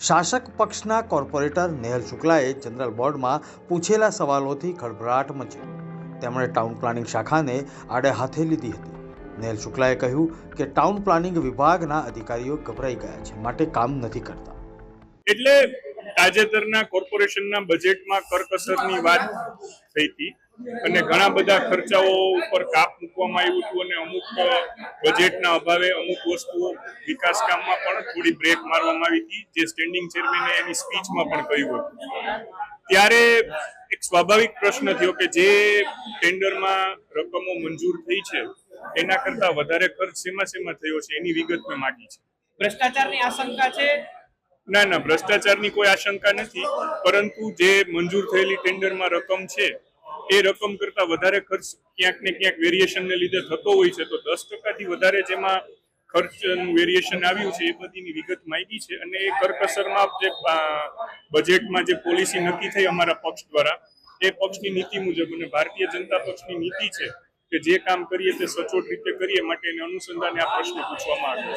શાસક પક્ષના corporator Nehal શુક્લાએ general બોર્ડમાં પૂછેલા સવાલોથી ખળભળાટ મચી તેમણે ટાઉન પ્લાનિંગ શાખાને આડે હાથે લીધી હતી. નેહલ શુક્લાએ કહ્યું કે ટાઉન પ્લાનિંગ વિભાગના અધિકારીઓ ગભરાઈ ગયા છે, માટે કામ નથી કરતા. એટલે તાજેતરના કોર્પોરેશનના બજેટમાં કરકસરની વાત થઈ હતી. અને ઘણા બધા ખર્ચાઓ ઉપર કાપ મૂકવામાં આવ્યું હતું અને અમુક બજેટના અભાવે અમુક વસ્તુઓ વિકાસ કામમાં પણ થોડી બ્રેક મારવામાં આવી હતી. જે સ્ટેન્ડિંગ ચેરમેને એની સ્પીચમાં પણ કહ્યું હતું. ત્યારે એક સ્વાભાવિક પ્રશ્ન થયો કે જે ટેન્ડરમાં રકમો મંજૂર થઈ છે એના કરતા વધારે ખર્ચ શેમાં શેમાં થયો છે એની વિગત મેં માંગી છે. ભ્રષ્ટાચારની આશંકા છે? ના ના ભ્રષ્ટાચારની કોઈ આશંકા નથી પરંતુ જે મંજૂર થયેલી ટેન્ડરમાં રકમ છે એ રકમ કરતા વધારે ખર્ચ ક્યાંક ને ક્યાંક વેરિએશનને લીધે થતો હોય છે. તો દસ ટકાથી વધારે જેમાં ખર્ચનું વેરિએશન આવ્યું છે, એ બધીની વિગત માંગી છે અને એ કરકસરમાં જે બજેટમાં જે પોલિસી નક્કી થઈ અમારા પક્ષ દ્વારા, એ પક્ષની નીતિ મુજબ અને ભારતીય જનતા પક્ષની નીતિ છે કે જે કામ કરીએ તે સચોટ રીતે કરીએ માટે એને અનુસંધાને આ પ્રશ્ન પૂછવામાં આવ્યો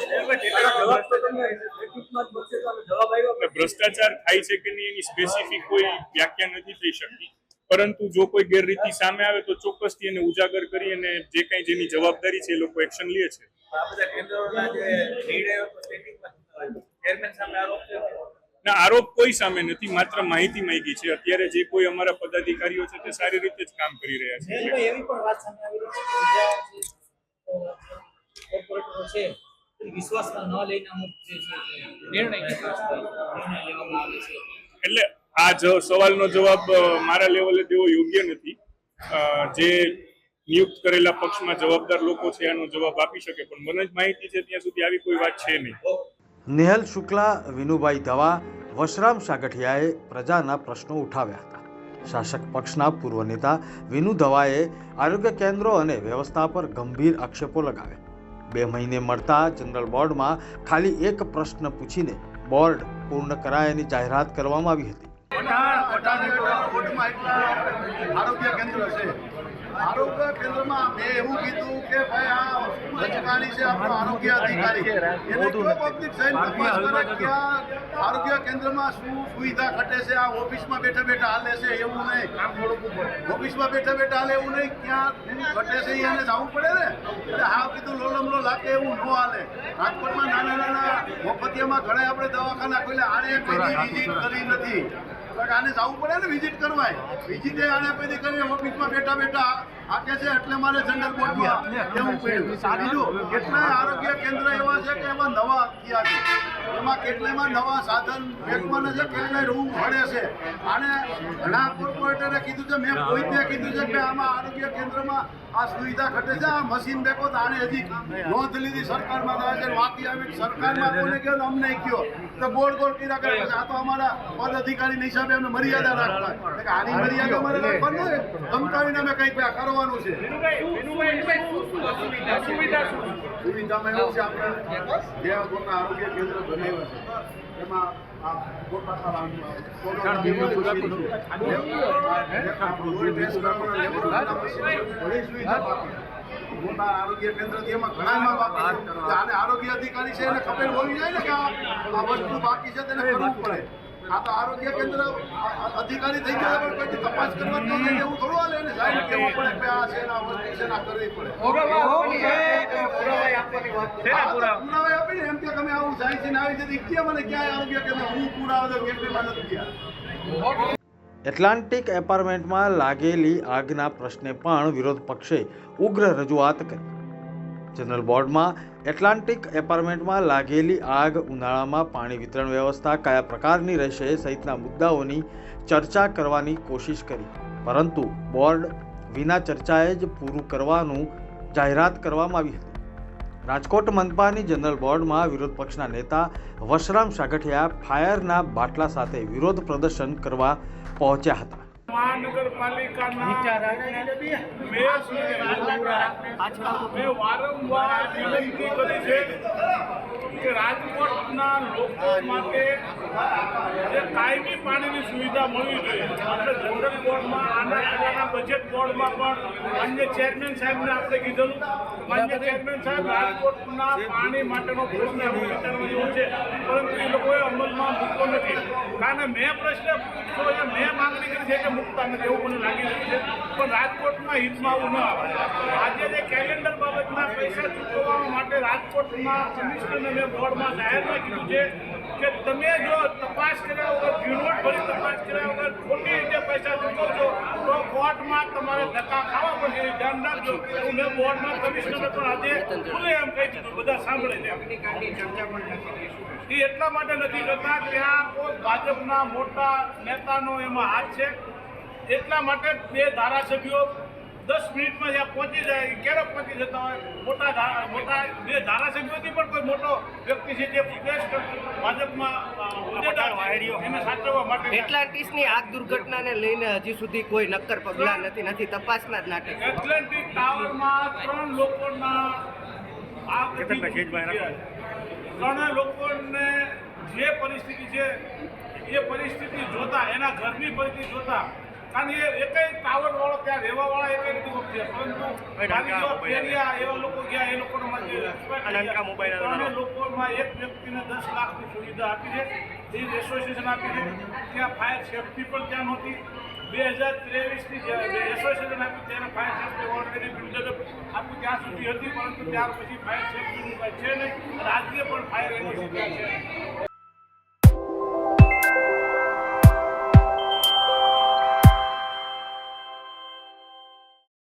છે. ભ્રષ્ટાચાર થાય છે કે નહીં એની સ્પેસિફિક કોઈ વ્યાખ્યા નથી થઈ શકતી. પરંતુ જો કોઈ ગેરરીતિ સામે આવે તો ચોક્કસથી એને ઉજાગર કરી અને જે કઈ જેની જવાબદારી છે એ લોકો એક્શન લે છે. આ બધા કેન્દ્રોના જે નિર્ણયો તો સ્ટેટિંગમાં ચેરમેન સામે આરોપ છે? ના આરોપ કોઈ સામે નથી માત્ર માહિતી માંગી છે. અત્યારે જે કોઈ અમારા પદાધિકારીઓ છે તે સારી રીતે જ કામ કરી રહ્યા વિશ્વાસમાં ન લઈને અમુક જે નિર્ણય લેવામાં આવે છે. એટલે આ જ સવાલનો જવાબ મારા લેવલે દેવો યોગ્ય નથી. જે નિયુક્ત કરેલા પક્ષમાં જવાબદાર લોકો છે, એનો જવાબ આપી શકે, પણ મને જ માહિતી છે, ત્યાં સુધી આવી કોઈ વાત છે નહીં. નેહલ શુક્લા, વિનુભાઈ ધવા, વશરામ સાગઠિયાએ પ્રજાના પ્રશ્નો ઉઠાવ્યા હતા. શાસક પક્ષના પૂર્વ નેતા વિનુ ધવાએ આરોગ્ય કેન્દ્રો અને વ્યવસ્થા પર ગંભીર આક્ષેપો લગાવ્યા. બે મહિને મળતા જનરલ બોર્ડમાં ખાલી એક પ્રશ્ન પૂછીને બોર્ડ પૂર્ણ કરાયાની જાહેરાત કરવામાં આવી હતી. આરોગ્ય કેન્દ્ર છે. આરોગ્ય કેન્દ્રમાં મેં એવું કીધું કે ભાઈ આ છે આપણો આરોગ્ય અધિકારી. એને કયો પબ્લિક થઈને તપાસ કરે કે આરોગ્ય કેન્દ્રમાં શું સુવિધા ઘટે છે આ ઓફિસમાં બેઠા બેઠા હાલે છે એવું નહીં. ઓફિસમાં બેઠા બેઠા હાલે એવું નહીં ક્યાં ઘટે છે એને જવું પડે ને. એટલે હા કીધું લોલમલો લાગે એવું ન હાલે. રાજકોટમાં નાના નાના મફતિયામાં ઘણા આપણે દવાખાના ખોલ્યા આને કોઈ વિઝિટ કરી નથી. આને જવું પડે ને વિઝિટ કરવાય. વિઝિટે આને પછી કરી ઓફિસમાં બેઠા બેઠા આકે છે એટલે મારે જનરલ બોર્ડમાં જવું પડ્યું બીજું કેટલાય આરોગ્ય કેન્દ્ર એવા છે કે એમાં નવા થયા છે. એમાં કેટલાયમાં નવા સાધન બેંકમાં છે કેટલાય રૂમ મળે છે. આને ઘણા કોર્પોરેટરે કીધું છે મેં કોઈને કીધું છે કે આમાં આરોગ્ય કેન્દ્રમાં આ સુવિધા ઘટે છે. આ મશીન દેખો તો આને હજી નોંધ લીધી સરકારમાં આજે વાકી આવી સરકારમાં કોને કહ્યો અમને કયો તો ગોળ ગોળ કીધા કરે આ તો અમારા પદ અધિકારી હિસાબે અમે મર્યાદા રાખવા એટલે આની મર્યાદા અમારે રાખવાનું હોય. ધમકાવીને અમે કંઈક કરવાનું છે. સુવિધામાં એવું છે આપણે જે આરોગ્ય કેન્દ્ર બનાવ્યા છે. એમાં સુવિધા મોટા આરોગ્ય કેન્દ્રથી એમાં ઘણા બાકી છે. આને આરોગ્ય અધિકારી છે એને ખબર હોવી જોઈએ ને કે આ વસ્તુ બાકી છે તેને કરવું પડે. આ તો આરોગ્ય કેન્દ્ર અધિકારી થઈ ગયા પણ કોઈથી તપાસ કરવા ન દે એવું થોડું હાલે ને. સાહેબ કેવું પડે કે આ છે ને આ વસ્તુ છે ને આ કરવી પડે. હા, તો પુરાવા? આપીને એમ કે તમે આવું જાય છે ને આવી જતી ક્યાં મને ક્યાંય આરોગ્ય કેન્દ્ર હું પુરાવા દઉં કેન્દ્રમાં નથી ગયા. એટલાન્ટિક એપાર્ટમેન્ટમાં લાગેલી આગના પ્રશ્ને પણ વિરોધ પક્ષે ઉગ્ર રજૂઆત કરી. જનરલ બોર્ડમાં એટલાન્ટિક એપાર્ટમેન્ટમાં લાગેલી આગ ઉનાળામાં પાણી વિતરણ વ્યવસ્થા કયા પ્રકારની રહેશે સહિતના મુદ્દાઓની ચર્ચા કરવાની કોશિશ કરી. પરંતુ બોર્ડ વિના ચર્ચાએ જ પૂરું કરવાનું જાહેરાત કરવામાં આવી હતી. રાજકોટ મનપાની જનરલ બોર્ડમાં વિરોધ પક્ષના નેતા વશરામ સાગઠિયા ફાયરના બાટલા સાથે વિરોધ પ્રદર્શન કરવા પહોંચ્યા હતા. મહાનગરપાલિકાના વારંવાર લોકો માટે જે કાયમી પાણીની સુવિધા મળવી જોઈએ. આપણે જનરલ બોર્ડમાં, આના આગળના બજેટ બોર્ડમાં પણ માન્ય ચેરમેન સાહેબને આપણે કીધેલું. માન્ય ચેરમેન સાહેબ, રાજકોટના પાણી માટેનો પ્રશ્ન વિચારવા છે. પરંતુ એ લોકોએ અમલમાં મૂકતો નથી. કારણ મેં પ્રશ્ન પૂછ્યો છે મેં માંગણી કરી છે કે મૂકતા નથી એવું મને લાગી રહ્યું છે. પણ રાજકોટના હિતમાં આવું ન આવે. આજે જે કેલેન્ડર બાબતના પૈસા ચૂકવવા માટે રાજકોટના કમિશનરને મેં બોર્ડમાં જાહેરમાં કીધું છે કે તમે જો તપાસ કર્યા વગર ઝીણવટ ભરી તપાસ કર્યા વગર ખોટી રીતે પૈસા ચૂકવશો તો કોર્ટમાં તમારે ધક્કા ખાવા પડશે, ધ્યાન રાખજો. હું મેં બોર્ડના કમિશનર પણ આજે ખુલ્લે એમ કહી દીધું બધા સાંભળે છે એ એટલા માટે નથી કરતા ત્યાં કોઈ ભાજપના મોટા નેતાનો એમાં હાથ છે. એટલા માટે બે ધારાસભ્યો દસ મિનિટમાં જ્યાં પહોંચી જાય ક્યારે પહોંચી જતા હોય? મોટા મોટા જે ધારાસભ્યોથી પણ કોઈ મોટો વ્યક્તિ છે જે પ્રદેશ ભાજપમાં એને સાચવવા માટે એટલાન્ટિસની આગ દુર્ઘટનાને લઈને હજી સુધી કોઈ નક્કર પગલાં નથી નથી તપાસના જ નાટક એટલાન્ટિક ટાવરમાં ત્રણ લોકોના આગ ત્રણ લોકોને જે પરિસ્થિતિ છે એ પરિસ્થિતિ જોતા એના ઘરની પરિસ્થિતિ જોતા કારણ એ એકઈ ટાવર વાળો ત્યાં રહેવા વાળા એકઈ નથી ઉપજ્યા પરંતુ ફેરિયા એવા લોકો ગયા એ લોકોનો ત્રણે લોકોમાં એક વ્યક્તિને દસ લાખની સુવિધા આપી છે. એ એસોસિએશન આપી છે. ત્યાં ફાયર સેફટી પણ ત્યાં નહોતી. બે હજાર ત્રેવીસની એસોસિએશન આપી ત્યારે ફાયર સેફટી ઓલરેડી બિલ્ડર આપ્યું ત્યાં સુધી હતી પરંતુ ત્યાર પછી ફાયર સેફટીનું કાંઈ છે નહીં. આજે પણ ફાયર એની છે.